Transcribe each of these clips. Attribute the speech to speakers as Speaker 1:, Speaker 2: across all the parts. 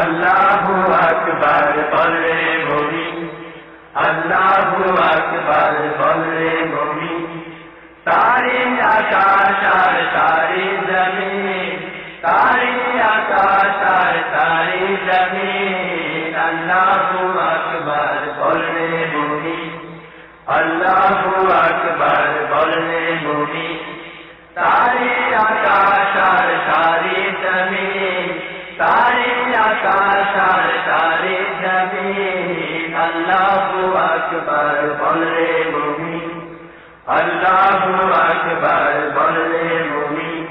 Speaker 1: আল্লাহু আকবার বলে মমি আল্লাহু আকবার বলে মমি তারি আকাশ আর তারি জমিন তারি আকাশ আর তারি জমিন। আল্লাহু আকবার বলে মমি আল্লাহু আকবার বলে মমি আল্লাহু আকবার বলে মমি আল্লাহু আকবার বলে মমি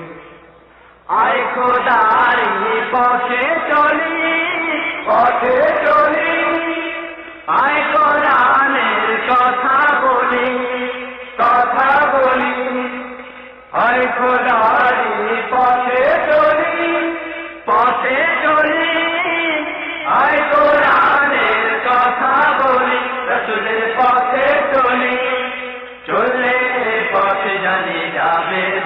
Speaker 1: আয় খোদারি পথে চলি পথে চলি। আয় কোরআনের কথা বলি কথা বলি। আয় খোদারি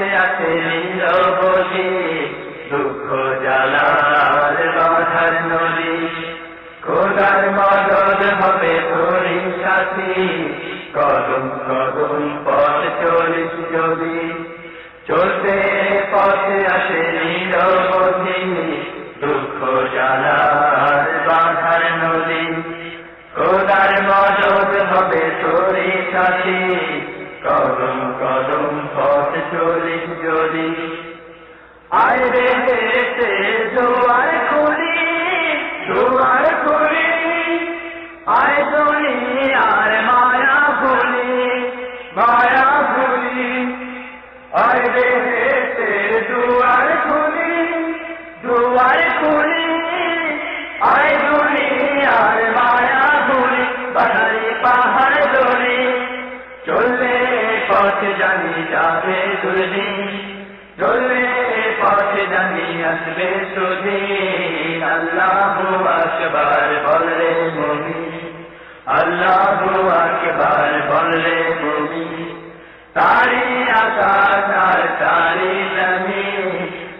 Speaker 1: পথে আছে নিরবধি দুঃখ জ্বালার বাধার নদী। খোদার মদদ হবে তোরি সাথী, কদম কদম পথ চলিস যদি। চলতে পথে আসে নিরবধি দুঃখ জ্বালার বাধার নদী। খোদার মদদ হবে তোরি সাথী, কদম কদম পথ চলিস যদি আয় রে দেশে জোয়ার খুলি জোয়ার খুলি। আয় দুনিয়ার মায়া ভুলি মায়া ভুলি। আয় রে দেশে জোয়ার খুলি জোয়ার খুলি। আয় দুনিয়ার মায়া ভুলি বানাই পাহাড় দোলি চললে পথ জানি যাবে দুর্দিন চললে পথ জানি আসবে সুদিন। আল্লাহু আকবার বললে মমি আল্লাহু আকবার বললে মমি তারি আকাশ আর তারি জমিন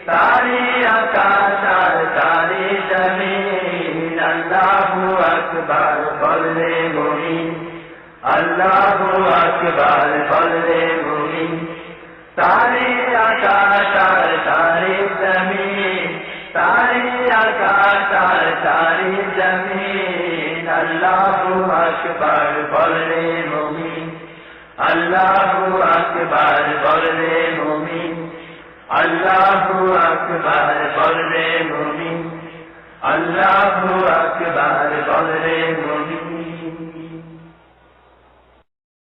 Speaker 1: তারি আকাশ আর তারি জমিন। আল্লাহু আকবার বললে মমি আল্লাহু আকবার বললে মুমি তারে আকাশ আর তারে জমিন। তারে আকাশ আর তারে জমিন। আল্লাহু আকবার বললে মুমি আল্লাহু আকবার বললে মুমি আল্লাহু আকবার বললে মুমি আল্লাহু আকবার বললে মুমি